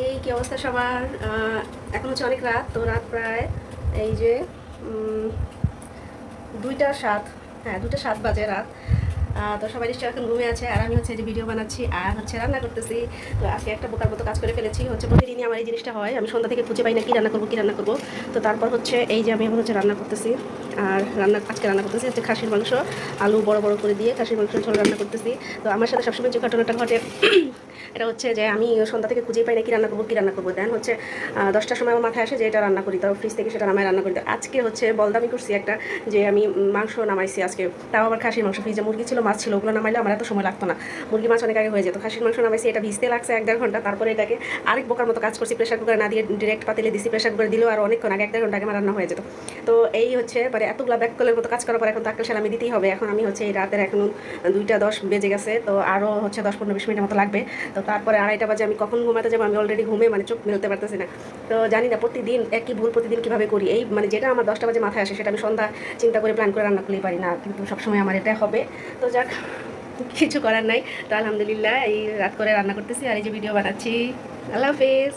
এই কি অবস্থা সবার? এখন হচ্ছে অনেক রাত, তো রাত প্রায় এই যে দুইটা সাত হ্যাঁ দুইটা সাত বাজে রাত। তো সবাই নিশ্চয়ই এখন ঘুমিয়ে আছে, আর আমি হচ্ছে যে ভিডিও বানাচ্ছি, আর হচ্ছে রান্না করতেছি। তো আজকে একটা বোকার মতো কাজ করে ফেলেছি, হচ্ছে প্রতিদিনই আমার এই জিনিসটা হয়, আমি সন্ধ্যা থেকে খুঁজে পাই না কী রান্না করব, কী রান্না করব। তো তারপর হচ্ছে এই যে আমি এখন হচ্ছে রান্না করতেছি, আর রান্না, আজকে রান্না করতেছি হচ্ছে খাসির মাংস, আলু বড় বড় করে দিয়ে খাসির মাংস ঝোল রান্না করতেছি। তো আমার সাথে সবসময় যে ঘটনাটা ঘটে এটা হচ্ছে যে আমি সন্ধ্যা থেকে খুঁজেই পাই না কি রান্না করব, কী রান্না করব। দেন হচ্ছে দশটার সময় আমার মাথায় আসে যে এটা রান্না করি, তাও ফ্রিজ থেকে সেটা নামায় রান্না করি। তো আজকে হচ্ছে বলদামি করছি একটা, যে আমি মাংস নামাইছি আজকে। তাও আবার খাসির মাংস ফ্রিজে মুরগি ছিল, মাছ ছিল, ওগুলো নামাইলে আমার এত সময় লাগতো না। মুরগি মাছ অনেক আগে হয়ে যেত। খাসির মাংস নামাইছি, এটা ভিজতে লাগছে এক দেড় ঘণ্টা, তারপরে এটাকে আরেক বোকার মতো কাজ করছি প্রেশার কুকারে না দিয়ে ডিরেক্ট পাতিলে দিছি প্রেশার কুকারে দিলেও আর অনেকক্ষণ আগে, এক দেড় ঘণ্টা আগে রান্না হয়ে যেত। তো এই হচ্ছে মানে এতগুলো ব্যাককলের মতো কাজ করার পর এখন তাকে আমি দিতেই হবে। এখন আমি হচ্ছে এই রাতের এখন দুইটা দশ বেজে গেছে, তো আরও হচ্ছে দশ পনেরো বিশ মিনিটের মতো লাগবে। তো তারপরে আড়াইটা বাজে আমি কখন ঘুমাতে যাব? আমি অলরেডি ঘুমে মানে চোখ মেলতে পারতেছি না। তো জানি না, প্রতিদিন একই ভুল প্রতিদিন কীভাবে করি? এই মানে যেটা আমার দশটা বাজে মাথায় আসে, সেটা আমি সন্ধ্যা চিন্তা করে প্ল্যান করে রান্না করলেই পারি না, কিন্তু সবসময় আমার এটা হবে। তো যাক, কিছু করার নাই। তো আলহামদুলিল্লাহ, এই রাত করে রান্না করতেছি আর এই যে ভিডিও বানাচ্ছি। আল্লাহ হাফেজ।